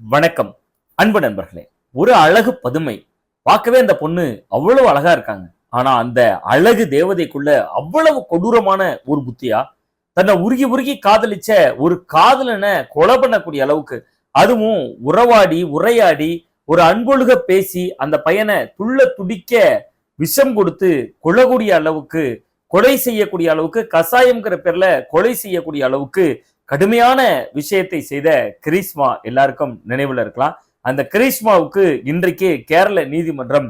வணக்கம். அன்பு நண்பர்களே ஒரு அழகு பதுமை. பார்க்கவே அந்த பொண்ணு அவ்வளவு அழகா இருக்காங்க. ஆனா அந்த அழகு தேவதைக்குள்ள அவ்வளவு கொடூரமான ஒரு புத்தியா? தன்னை உருகி உருகி காதலிச்ச ஒரு காதலனை கொலை பண்ணக்கூடிய அளவுக்கு அதுவும் உறவாடி உரையாடி ஒரு அன்பொழுக பேசி அந்த பையனை துள்ள துடிக்க விஷம் கொடுத்து கொள்ளக்கூடிய அளவுக்கு கொலை செய்யக்கூடிய அளவுக்கு கசாயம்ங்கிற பேர்ல கொலை செய்யக்கூடிய அளவுக்கு கடுமையான விஷயத்தை செய்த கிரீஸ்மா எல்லாருக்கும் நினைவுல இருக்கலாம். அந்த கிரீஸ்மாவுக்கு இன்றைக்கு கேரள நீதிமன்றம்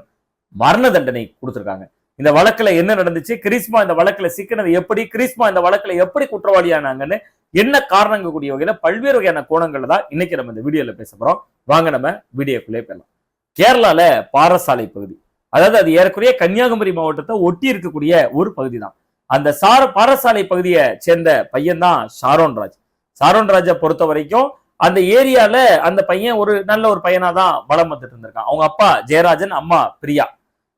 மரண தண்டனை கொடுத்திருக்காங்க. இந்த வழக்குல என்ன நடந்துச்சு? கிரீஸ்மா இந்த வழக்குல சிக்கினது எப்படி? கிரீஸ்மா இந்த வழக்குல எப்படி குற்றவாளியானாங்கன்னு என்ன காரணங்க கூடிய வகையில பல்வேறு வகையான கோணங்கள் தான் இன்னைக்கு நம்ம இந்த வீடியோல பேச போறோம். வாங்க நம்ம வீடியோக்குள்ளே போயிடலாம். கேரளால பாரசாலை பகுதி அதாவது அது ஏறக்குறைய கன்னியாகுமரி மாவட்டத்தை ஒட்டி இருக்கக்கூடிய ஒரு பகுதி தான் அந்த சார பாரசாலை பகுதியை சேர்ந்த பையன் தான் ஷாரோன் ராஜ் ஷாரோன் ராஜா பொறுத்த வரைக்கும் அந்த ஏரியால அந்த பையன் ஒரு நல்ல ஒரு பையனா தான் வளம் வந்துட்டு இருந்திருக்கான். அவங்க அப்பா ஜெயராஜன் அம்மா பிரியா.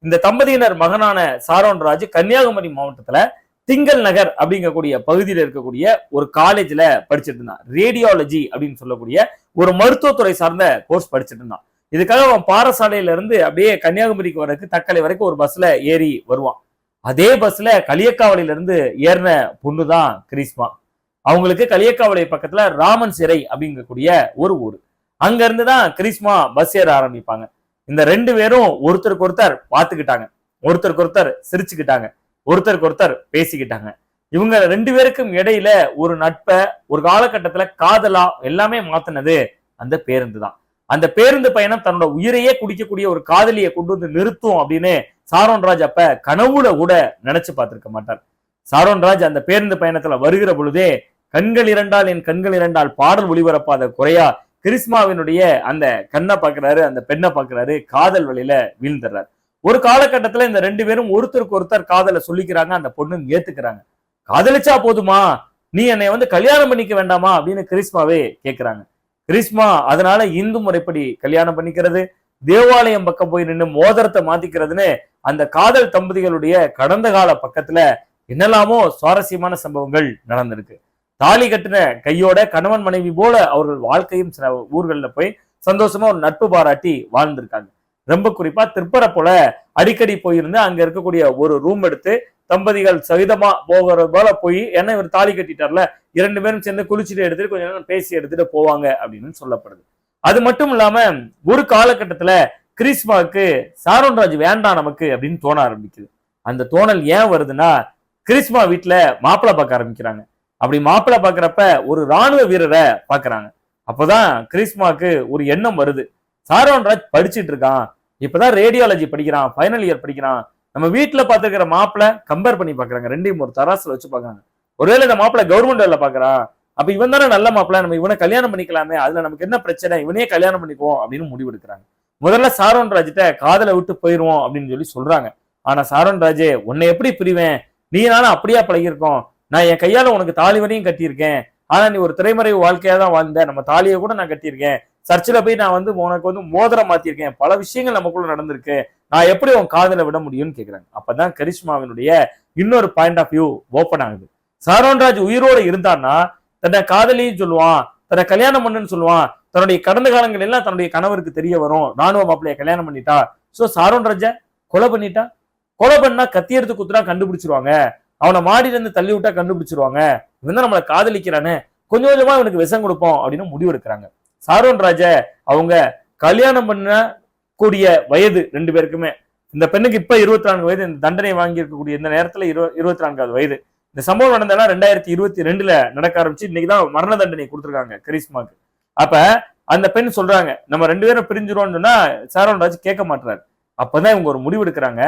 இந்த தம்பதியினர் மகனான சாரோன் ராஜ் கன்னியாகுமரி மாவட்டத்துல திங்கள் நகர் அப்படிங்கக்கூடிய பகுதியில் இருக்கக்கூடிய ஒரு காலேஜ்ல படிச்சுட்டு இருந்தான். ரேடியாலஜி அப்படின்னு சொல்லக்கூடிய ஒரு மருத்துவத்துறை சார்ந்த கோர்ஸ் படிச்சுட்டு இருந்தான். இதுக்காக அவன் பாரசாலையில இருந்து அப்படியே கன்னியாகுமரிக்கு வரக்கு தக்கலை வரைக்கும் ஒரு பஸ்ல ஏறி வருவான். அதே பஸ்ல களியக்காவலில இருந்து ஏறின பொண்ணு தான் கிரீஸ்மா அவங்களுக்கு களியக்காவளை பக்கத்துல ராமன் சிறை அப்படிங்கக்கூடிய ஒரு ஊர். அங்க இருந்து தான் கிரீஸ்மா பஸ் ஏற ஆரம்பிப்பாங்க. இந்த ரெண்டு பேரும் ஒருத்தருக்கு ஒருத்தர் பார்த்துக்கிட்டாங்க. ஒருத்தருக்கு ஒருத்தர் சிரிச்சுக்கிட்டாங்க. ஒருத்தருக்கு ஒருத்தர் பேசிக்கிட்டாங்க. இவங்க ரெண்டு பேருக்கும் இடையில ஒரு நட்பை ஒரு காலகட்டத்துல காதலா எல்லாமே மாத்தினது அந்த பேருந்து தான் அந்த பேருந்து பயணம் தன்னோட உயிரையே குடிக்கக்கூடிய ஒரு காதலியை கொண்டு வந்து நிறுத்தும் அப்படின்னு சாரோன்ராஜ் அப்ப கனவுல கூட நினைச்சு பார்த்திருக்க மாட்டார். சாரோன்ராஜ் அந்த பேருந்து பயணத்துல வருகிற பொழுதே கண்கள் இரண்டால் என் கண்கள் இரண்டால் பாடல் ஒளிபரப்பாத குறையா கிறிஸ்மாவினுடைய அந்த கண்ணை பார்க்குறாரு அந்த பெண்ணை பார்க்குறாரு காதல் வழியில வீழ்ந்துடுறாரு. ஒரு காலகட்டத்துல இந்த ரெண்டு பேரும் ஒருத்தருக்கு ஒருத்தர் காதலை சொல்லிக்கிறாங்க அந்த பொண்ணு ஏத்துக்கிறாங்க. காதலிச்சா போதுமா? நீ என்னை வந்து கல்யாணம் பண்ணிக்க வேண்டாமா? அப்படின்னு கிறிஸ்மாவே கேட்குறாங்க கிறிஸ்மா அதனால இந்து முறைப்படி கல்யாணம் பண்ணிக்கிறது தேவாலயம் பக்கம் போய் நின்று மோதிரத்தை மாத்திக்கிறதுன்னு அந்த காதல் தம்பதிகளுடைய கடந்த கால பக்கத்துல என்னெல்லாமோ சுவாரஸ்யமான சம்பவங்கள் நடந்திருக்கு. தாலி கட்டின கையோட கணவன் மனைவி போல அவர்கள் வாழ்க்கையும் சில ஊர்களில் போய் சந்தோஷமா ஒரு நட்பு பாராட்டி வாழ்ந்திருக்காங்க. ரொம்ப குறிப்பா திருப்பரை போல அடிக்கடி போயிருந்து அங்க இருக்கக்கூடிய ஒரு ரூம் எடுத்து தம்பதிகள் சகிதமா போகிற போல போய் ஏன்னா இவர் தாலி கட்டிட்டார்ல இரண்டு பேரும் சேர்ந்து குளிச்சுட்டு எடுத்துட்டு கொஞ்ச நேரம் பேசி எடுத்துட்டு போவாங்க அப்படின்னு சொல்லப்படுது. அது மட்டும் இல்லாம ஒரு காலகட்டத்துல கிறிஸ்மாவுக்கு சாரோன்ராஜ் வேண்டாம் நமக்கு அப்படின்னு தோண ஆரம்பிக்குது. அந்த தோணல் ஏன் வருதுன்னா கிறிஸ்மா வீட்டுல மாப்பிள்ளை பார்க்க ஆரம்பிக்கிறாங்க. அப்படி மாப்பிள்ளை பாக்குறப்ப ஒரு ராணுவ வீரரை பாக்குறாங்க அப்பதான் கிறிஸ்மாவுக்கு ஒரு எண்ணம் வருது. சாரோன்ராஜ் படிச்சுட்டு இருக்கான். இப்பதான் ரேடியாலஜி படிக்கிறான் ஃபைனல் இயர் படிக்கிறான். நம்ம வீட்டுல பாத்துக்கிற மாப்பிள்ளை கம்பேர் பண்ணி பாக்குறாங்க ரெண்டையும் ஒரு தராசுல வச்சு பாக்குறாங்க ஒருவேளை இந்த மாப்பிள்ளை கவர்மெண்ட் வேலை பாக்குறான் அப்ப இவன் தானே நல்ல மாப்பிள்ளை நம்ம இவனை கல்யாணம் பண்ணிக்கலாமே அதுல நமக்கு என்ன பிரச்சனை இவனே கல்யாணம் பண்ணிக்குவோம் அப்படின்னு முடிவெடுக்கிறாங்க. முதல்ல சாரோன் ராஜிட்ட காதலை விட்டு போயிருவோம் அப்படின்னு சொல்லி சொல்றாங்க. ஆனா சாரோன் ராஜே உன்னை எப்படி பிரிவேன்? நீ நானும் அப்படியா பழகிருக்கோம் நான் என் கையால உனக்கு தாலி வரையும் கட்டியிருக்கேன். ஆனா நீ ஒரு திரைமறை வாழ்க்கையா தான் வாழ்ந்த. நம்ம தாலியை கூட நான் கட்டியிருக்கேன். சர்ச்சில் போய் நான் வந்து உனக்கு வந்து மோதிரம் மாத்திருக்கேன் பல விஷயங்கள் நமக்குள்ள நடந்திருக்கு. நான் எப்படி உன் காதலை விட முடியும்னு கேக்குறாங்க அப்பதான் கரிஷ்மாவினுடைய இன்னொரு பாயிண்ட் ஆஃப் வியூ ஓப்பன் ஆகுது. சரவண்ராஜ் உயிரோடு இருந்தான்னா தன்னை காதலின்னு சொல்லுவான் தன்னை கல்யாணம் பண்ணுன்னு சொல்லுவான் தன்னுடைய கடந்த காலங்கள் எல்லாம் தன்னுடைய கணவருக்கு தெரிய வரும். ராணுவ மாப்பிள்ளைய கல்யாணம் பண்ணிட்டா. சோ சாரோன்ராஜ கொலை பண்ணிட்டா? கொலை பண்ணா கத்தி எடுத்து குத்துனா கண்டுபிடிச்சிருவாங்க. அவனை மாடியிலிருந்து தள்ளி விட்டா கண்டுபிடிச்சிருவாங்க. இவன் தான் நம்மளை காதலிக்கிறானே. கொஞ்சம் கொஞ்சமா இவனுக்கு விஷம் கொடுப்போம் அப்படின்னு முடிவு எடுக்கிறாங்க. சாரோன் ராஜ அவங்க கல்யாணம் பண்ண கூடிய வயது ரெண்டு பேருக்குமே. இந்த பெண்ணுக்கு இப்ப இருபத்தி நான்கு வயது இந்த தண்டனை வாங்கி இருக்கக்கூடிய இந்த நேரத்துல இரு இருபத்தி நான்காவது வயது. இந்த சம்பவம் நடந்ததெல்லாம் ரெண்டாயிரத்தி இருபத்தி ரெண்டுல நடக்க ஆரம்பிச்சு இன்னைக்குதான் மரண தண்டனை கொடுத்துருக்காங்க கரிஷ்மாக்கு அப்ப அந்த பெண் சொல்றாங்க நம்ம ரெண்டு பேரும் பிரிஞ்சிருவோம்னு சொன்னா சாரோன் ராஜ் கேட்க மாட்டுறாரு அப்பதான் இவங்க ஒரு முடிவு எடுக்கிறாங்க.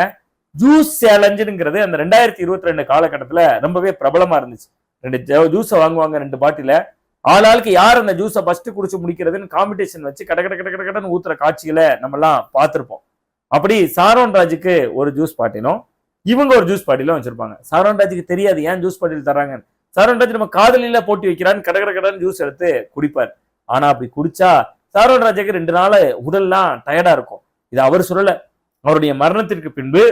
ஜூஸ் சேலஞ்சுங்கிறது அந்த ரெண்டாயிரத்தி இருபத்தி ரெண்டு காலகட்டத்தில் ரொம்பவே பிரபலமா இருந்துச்சு. ரெண்டு ஜூஸை வாங்குவாங்க ரெண்டு பாட்டில. ஆளாளுக்கு யார் அந்த ஜூஸை ஃபர்ஸ்ட் குடிச்சு முடிக்கிறதுன்னு காம்படிஷன் வச்சு கட கட கட கட கடன்னு ஊத்துற காட்சிகளை நம்ம எல்லாம் அப்படி சாரோன் ராஜுக்கு ஒரு ஜூஸ் பாட்டிலும் இவங்க ஒரு ஜூஸ் பாட்டிலும் வச்சிருப்பாங்க. சாரோன் ராஜுக்கு தெரியாது ஏன் ஜூஸ் பாட்டில் தராங்க சாரோன் ராஜ் நம்ம காதலில போட்டி வைக்கிறான்னு கட கட கடன்னு ஜூஸ் எடுத்து குடிப்பார். ஆனா அப்படி குடிச்சா சாரோன் ராஜுக்கு ரெண்டு நாள் உடல்லாம் டயர்டா இருக்கும். இது அவர் சொல்லல. அவருடைய மரணத்திற்கு பின்பு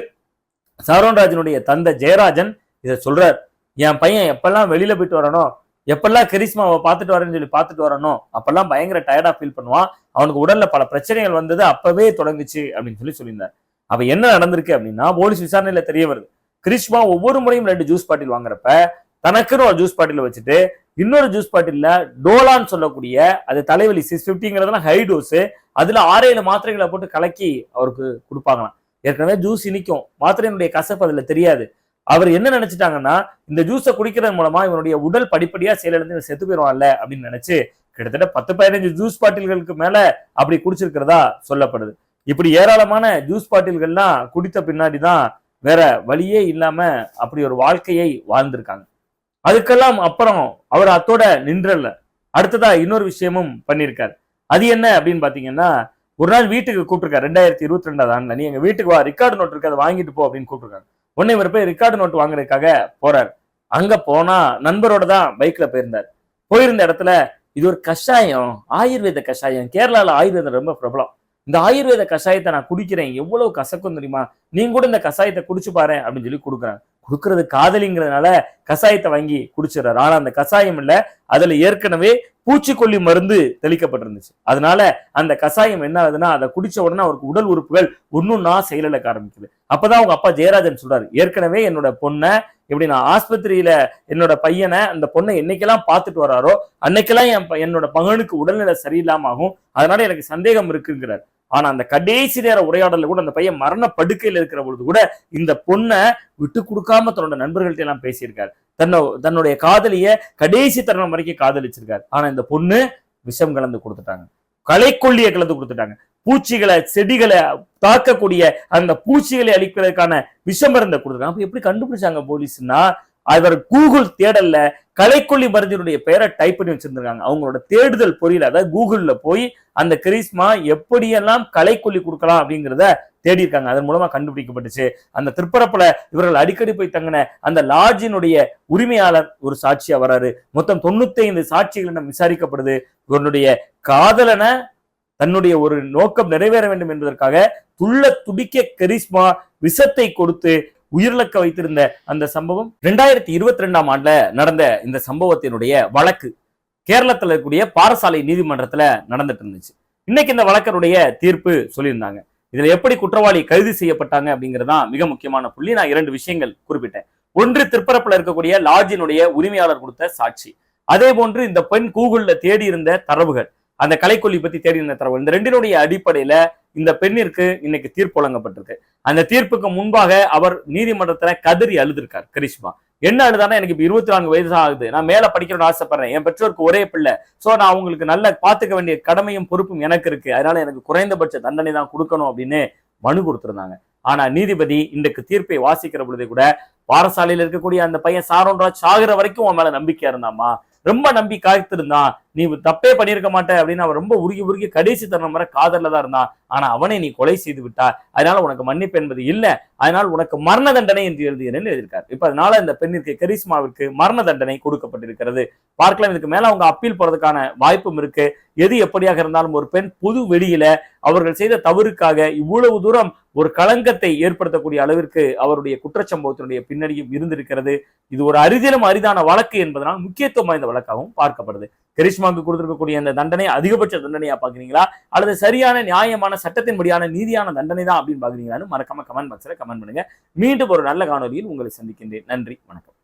சாரோன்ராஜனுடைய தந்தை ஜெயராஜன் இதை சொல்றார். என் பையன் எப்பெல்லாம் வெளியில போயிட்டு வரணும் எப்பெல்லாம் கரிஸ்மாவை பார்த்துட்டு வரேன்னு சொல்லி பார்த்துட்டு வரணும் அப்பெல்லாம் பயங்கர டயர்டா ஃபீல் பண்ணுவான். அவனுக்கு உடல்ல பல பிரச்சனைகள் வந்தது அப்பவே தொடங்குச்சு அப்படின்னு சொல்லி சொல்லியிருந்தார். அப்ப என்ன நடந்திருக்கு அப்படின்னா போலீஸ் விசாரணையில தெரிய வருது. கிரிஷ்மா ஒவ்வொரு முறையும் ரெண்டு ஜூஸ் பாட்டில் வாங்குறப்ப தனக்குன்னு ஒரு ஜூஸ் பாட்டில் வச்சுட்டு இன்னொரு ஜூஸ் பாட்டில்ல டோலான்னு சொல்லக்கூடிய அது தலைவலி சிக்ஸ் ஃபிஃப்டிங்கிறதுலாம் ஹை டோஸ் அதுல ஆறு ஏழு மாத்திரைகளை போட்டு கலக்கி அவருக்கு கொடுப்பாங்களாம். ஏற்கனவே ஜூஸ் இனிக்கும். மாத்திரையினுடைய கசப்பு அதில் தெரியாது. அவர் என்ன நினைச்சிட்டாங்கன்னா இந்த ஜூஸை குடிக்கிறது மூலமா இவனுடைய உடல் படிப்படியா செயலிழந்து செத்து போயிடுவான்ல அப்படின்னு நினைச்சு கிட்டத்தட்ட பத்து பதினஞ்சு ஜூஸ் பாட்டில்களுக்கு மேல அப்படி குடிச்சிருக்கிறதா சொல்லப்படுது. இப்படி ஏராளமான ஜூஸ் பாட்டில்கள்லாம் குடித்த பின்னாடி தான் வேற வழியே இல்லாம அப்படி ஒரு வாழ்க்கையை வாழ்ந்திருக்காங்க. அதுக்கெல்லாம் அப்புறம் அவர் அத்தோட நின்றல அடுத்ததா இன்னொரு விஷயமும் பண்ணியிருக்காரு. அது என்ன அப்படின்னு பாத்தீங்கன்னா ஒரு நாள் வீட்டுக்கு கூப்பிட்டுருக்காரு. ரெண்டாயிரத்தி இருபத்தி ரெண்டாவது ஆண்டுல. நீ எங்க வீட்டுக்கு வா ரெக்கார்டு நோட் இருக்கு அதை வாங்கிட்டு போ அப்படின்னு கூப்பிட்டுருக்காங்க. உடனே இவர் போய் ரெக்கார்டு நோட் வாங்குறதுக்காக போறாரு. அங்க போனா நண்பரோட தான் பைக்ல போயிருந்தார். போயிருந்த இடத்துல இது ஒரு கஷாயம் ஆயுர்வேத கஷாயம். கேரளால ஆயுர்வேதம் ரொம்ப பிரபலம். இந்த ஆயுர்வேத கஷாயத்தை நான் குடிக்கிறேன். எவ்வளவு கசக்கும் தெரியுமா? நீங்க கூட இந்த கஷாயத்தை குடிச்சு பாரு அப்படின்னு சொல்லி கொடுக்குறாங்க. கொடுக்கறது காதலிங்கிறதுனால கஷாயத்தை வாங்கி குடிச்சிடறாரு. ஆனா அந்த கஷாயம் இல்ல. அதுல ஏற்கனவே பூச்சிக்கொல்லி மருந்து தெளிக்கப்பட்டிருந்துச்சு. அதனால அந்த கஷாயம் என்ன ஆகுதுன்னா அதை குடிச்ச உடனே அவருக்கு உடல் உறுப்புகள் ஒன்னொன்னா செயலிழக்க ஆரம்பிக்குது. அப்பதான் அவங்க அப்பா ஜெயராஜன் சொல்றாரு ஏற்கனவே என்னோட பொண்ணை இப்படி நான் ஆஸ்பத்திரியில என்னோட பையனை அந்த பொண்ணை என்னைக்கெல்லாம் பார்த்துட்டு வராரோ அன்னைக்கெல்லாம் என் என்னோட மகனுக்கு உடல்நிலை சரியில்லாம ஆகும். அதனால எனக்கு சந்தேகம் இருக்குங்கிறார். ஆனா அந்த கடைசி நேர உரையாடல கூட அந்த பையன் மரண படுக்கையில இருக்கிற பொழுது கூட இந்த பொண்ணை விட்டு கொடுக்காம தன்னோட நண்பர்கள்ட்ட எல்லாம் பேசியிருக்காரு. தன்னை தன்னுடைய காதலிய கடைசி தருணம் வரைக்கும் காதலிச்சிருக்காரு. ஆனா இந்த பொண்ணு விஷம் கலந்து கொடுத்துட்டாங்க. களைக்கொல்லிய கலந்து கொடுத்துட்டாங்க. பூச்சிகளை செடிகளை தாக்கக்கூடிய அந்த பூச்சிகளை அழிப்பதற்கான விஷம் மருந்தை கொடுத்துருக்காங்க. அப்ப எப்படி கண்டுபிடிச்சாங்க போலீஸ்னா அவர் கூகுள் தேடல்ல கலைக்கொல்லி மருந்தினுடைய பெயரை டைப் பண்ணி வச்சிருந்திருக்காங்க. அவங்களோட தேடுதல் பொறியில அதாவது கூகுள்ல போய் அந்த கிரிஸ்மா எப்படியெல்லாம் கலைக்கொல்லி கொடுக்கலாம் அப்படிங்கிறத தேடி இருக்காங்க அதன் மூலமா கண்டுபிடிக்கப்பட்டுச்சு. அந்த திருப்பரப்புல இவர்கள் அடிக்கடி போய் தங்கின அந்த லாட்ஜினுடைய உரிமையாளர் ஒரு சாட்சியா வராரு. மொத்தம் தொண்ணூத்தி ஐந்து சாட்சிகளிடம் விசாரிக்கப்படுது. இவருடைய காதலனை தன்னுடைய ஒரு நோக்கம் நிறைவேற வேண்டும் என்பதற்காக துள்ள துடிக்க கரிஸ்மா விஷத்தை கொடுத்து உயிரிழக்க வைத்திருந்த அந்த சம்பவம் ரெண்டாயிரத்தி இருபத்தி ரெண்டாம் ஆண்டுல நடந்த இந்த சம்பவத்தினுடைய வழக்கு கேரளத்துல இருக்கக்கூடிய பாரசாலை நீதிமன்றத்துல நடந்துட்டு இருந்துச்சு. இன்னைக்கு இந்த வழக்கனுடைய தீர்ப்பு சொல்லியிருந்தாங்க. இதுல எப்படி குற்றவாளி கைது செய்யப்பட்டாங்க அப்படிங்கறதுதான் மிக முக்கியமான புள்ளி. நான் இரண்டு விஷயங்கள் குறிப்பிட்டேன். ஒன்று திருப்பரப்புல இருக்கக்கூடிய லாட்ஜினுடைய உரிமையாளர் கொடுத்த சாட்சி. அதே போன்று இந்த பெண் கூகுள்ல தேடி இருந்த தரவுகள் அந்த கலைக்கொல்லி பத்தி தேடி இருந்த தரவுகள் இந்த ரெண்டினுடைய அடிப்படையில இந்த பெண்ணிற்கு இன்னைக்கு தீர்ப்பு வழங்கப்பட்டிருக்கு. அந்த தீர்ப்புக்கு முன்பாக அவர் நீதிமன்றத்துல கதறி அழுதுருக்கார் கரிஷ்மா. என்ன அழுதானா எனக்கு இப்ப இருபத்தி நான்கு வயசு ஆகுது. நான் மேல படிக்கணும்னு ஆசைப்படுறேன். என் பெற்றோருக்கு ஒரே பிள்ளை. சோ நான் அவங்களுக்கு நல்ல பாத்துக்க வேண்டிய கடமையும் பொறுப்பும் எனக்கு இருக்கு. அதனால எனக்கு குறைந்தபட்ச தண்டனை தான் கொடுக்கணும் அப்படின்னு மனு கொடுத்திருந்தாங்க. ஆனா நீதிபதி இன்றைக்கு தீர்ப்பை வாசிக்கிற பொழுது கூட பாரசாலையில இருக்கக்கூடிய அந்த பையன் சாரோன்ராஜ் சாகிற வரைக்கும் உன் மேல நம்பிக்கையா இருந்தாமா ரொம்ப நம்பி காய்த்திருந்தான் நீ தப்பே பண்ணியிருக்க மாட்டே அப்படின்னு அவன் ரொம்ப உருகி உருகி கடைசி தருணம் வர காதல்ல தான் இருந்தான். ஆனா அவனை நீ கொலை செய்து விட்டாய். அதனால உனக்கு மன்னிப்பு என்பது இல்ல. அதனால் உனக்கு மரண தண்டனை என்று எழுதுகிறேன்னு எழுதியிருக்காரு? இப்ப அதனால இந்த பெண்ணிற்கு கரிஸ்மாவிற்கு மரண தண்டனை கொடுக்கப்பட்டிருக்கிறது. பார்க்கலாம் இதுக்கு மேல அவங்க அப்பீல் போறதுக்கான வாய்ப்பும் இருக்கு. எது எப்படியாக இருந்தாலும் ஒரு பெண் புது வெளியில அவர்கள் செய்த தவறுக்காக இவ்வளவு தூரம் ஒரு களங்கத்தை ஏற்படுத்தக்கூடிய அளவிற்கு அவருடைய குற்றச்சம்பவத்தினுடைய பின்னணியும் இருந்திருக்கிறது. இது ஒரு அரிதிலும் அரிதான வழக்கு என்பதனால் முக்கியத்துவம் வாய்ந்த வழக்காகவும் பார்க்கப்படுது. கரிஷ்மா கரிஷ்மாவுக்கு கொடுத்திருக்கக்கூடிய அந்த தண்டனை அதிகபட்ச தண்டனையா பாக்குறீங்களா அல்லது சரியான நியாயமான சட்டத்தின்படியான நீதியான தண்டனை தான் அப்படின்னு பாக்குறீங்களான்னு மறக்காம கமெண்ட் பாக்ஸ்ல கமெண்ட் பண்ணுங்க. மீண்டும் ஒரு நல்ல காணொலியில் உங்களை சந்திக்கின்றேன். நன்றி வணக்கம்.